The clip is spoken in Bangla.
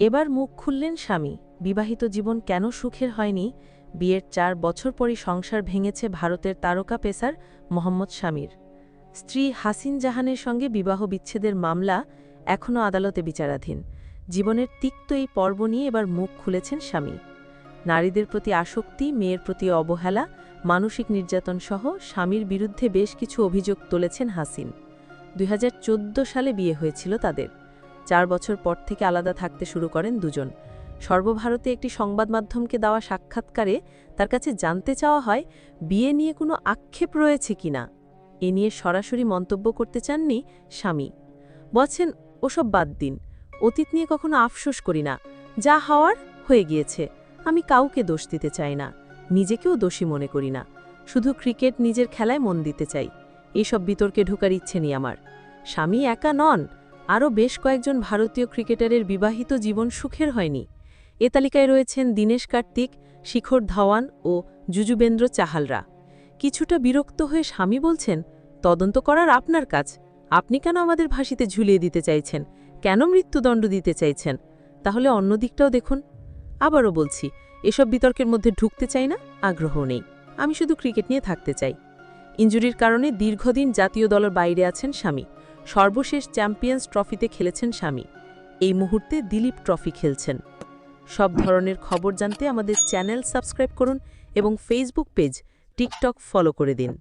এবার মুখ খুললেন স্বামী। বিবাহিত জীবন কেন সুখের হয়নি? বিয়ের চার বছর পরই সংসার ভেঙেছে ভারতের তারকা পেসার মোহাম্মদ স্বামীর। স্ত্রী হাসিন জাহানের সঙ্গে বিবাহ বিচ্ছেদের মামলা এখনও আদালতে বিচারাধীন। জীবনের তিক্ত এই পর্ব নিয়ে এবার মুখ খুলেছেন স্বামী। নারীদের প্রতি আসক্তি, মেয়ের প্রতি অবহেলা, মানসিক নির্যাতন সহ স্বামীর বিরুদ্ধে বেশ কিছু অভিযোগ তুলেছেন হাসিন। দুই হাজার চোদ্দ সালে বিয়ে হয়েছিল তাদের। চার বছর পর থেকে আলাদা থাকতে শুরু করেন দুজন। সর্বভারতে একটি সংবাদ মাধ্যমকে দেওয়া সাক্ষাৎকারে তার কাছে জানতে চাওয়া হয়, বিয়ে নিয়ে কোনো আক্ষেপ রয়েছে কিনা এ নিয়ে সরাসরি মন্তব্য করতে চাননি স্বামী। বলছেন, ওসব বাদ দিন। অতীত নিয়ে কখনো আফসোস করি না। যা হওয়ার হয়ে গিয়েছে। আমি কাউকে দোষ দিতে চাই না। নিজেকেও দোষী মনে করি না। শুধু ক্রিকেট নিজের খেলায় মন দিতে চাই। এইসব বিতর্কে ঢোকার ইচ্ছে নেই আমার। স্বামী একা নন। আরও বেশ কয়েকজন ভারতীয় ক্রিকেটারের বিবাহিত জীবন সুখের হয়নি। এ তালিকায় রয়েছেন দীনেশ কার্তিক, শিখর ধাওয়ান ও যুজুবেন্দ্র চাহালরা। কিছুটা বিরক্ত হয়ে স্বামী বলছেন, তদন্ত করার আপনার কাজ। আপনি কেন আমাদের ভাসিতে ঝুলিয়ে দিতে চাইছেন? কেন মৃত্যুদণ্ড দিতে চাইছেন? তাহলে অন্য দিকটাও দেখুন। আবারও বলছি, এসব বিতর্কের মধ্যে ঢুকতে চাই না, আগ্রহ নেই। আমি শুধু ক্রিকেট নিয়ে থাকতে চাই। ইঞ্জুরির কারণে দীর্ঘদিন জাতীয় দলের বাইরে আছেন স্বামী। সর্বশেষ চ্যাম্পিয়ন্স ট্রফিতে খেলেছেন স্বামী। এই মুহূর্তে দিলীপ ট্রফি খেলছেন। সব ধরনের খবর জানতে আমাদের চ্যানেল সাবস্ক্রাইব করুন এবং ফেসবুক পেজ টিকটক ফলো করে দিন।